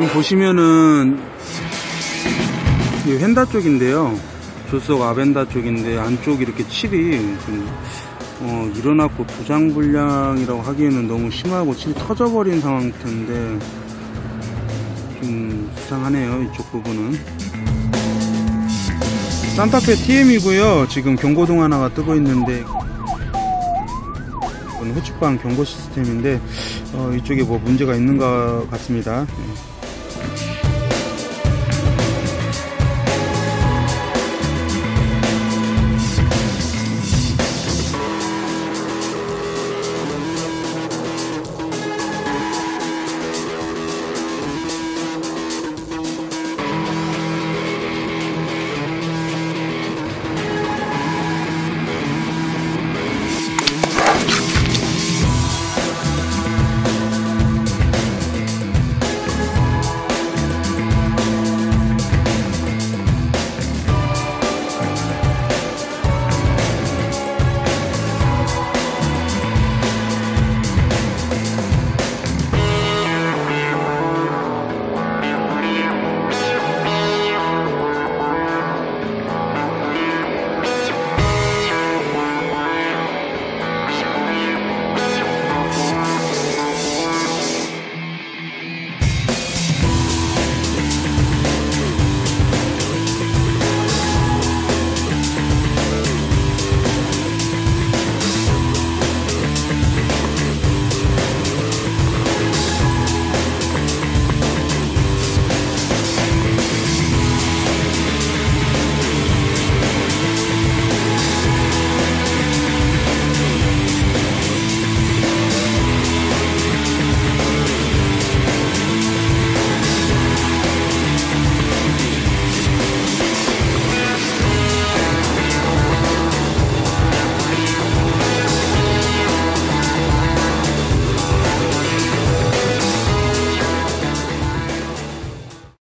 보시면은 이 휀다 쪽인데요. 조석 아벤다 쪽인데 안쪽이 이렇게 칠이 좀 어, 일어났고 부장불량이라고 하기에는 너무 심하고 칠이 터져버린 상태인데 좀 수상하네요 이쪽 부분은 산타페 TM이고요 지금 경고등 하나가 뜨고 있는데 이건 후측방 경고 시스템인데 어, 이쪽에 뭐 문제가 있는 것 같습니다 네. Thank you